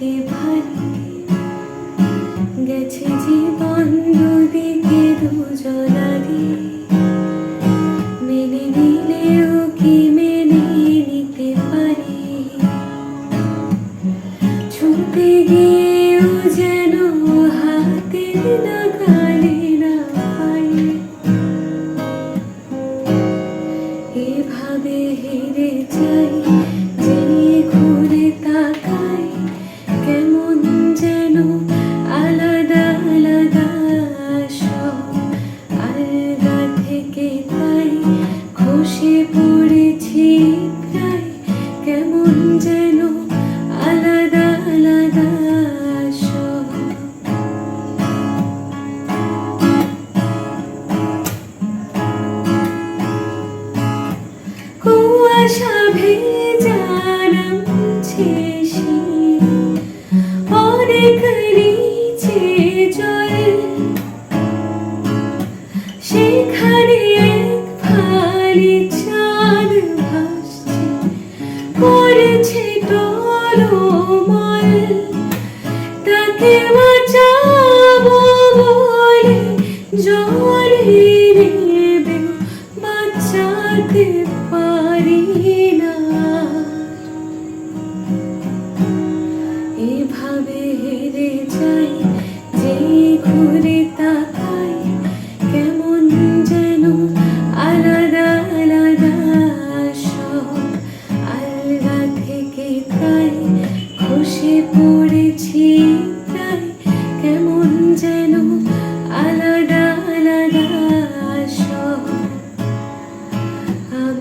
চোখে ভারি। গেছে জীবন নদীকে মেনে নিলেও কি মেনে নিতে পারি? ছুটে গিয়ে seni পড়েছে তলমল তাকে বাঁচাবো বলে জল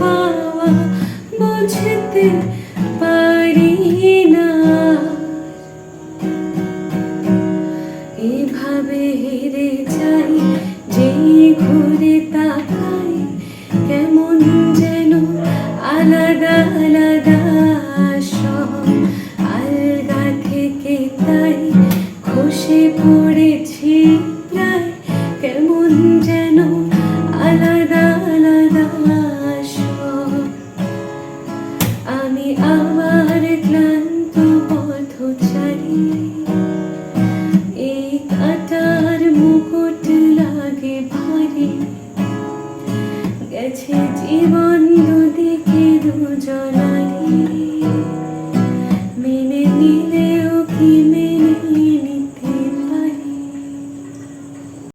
পাওয়া বুঝতে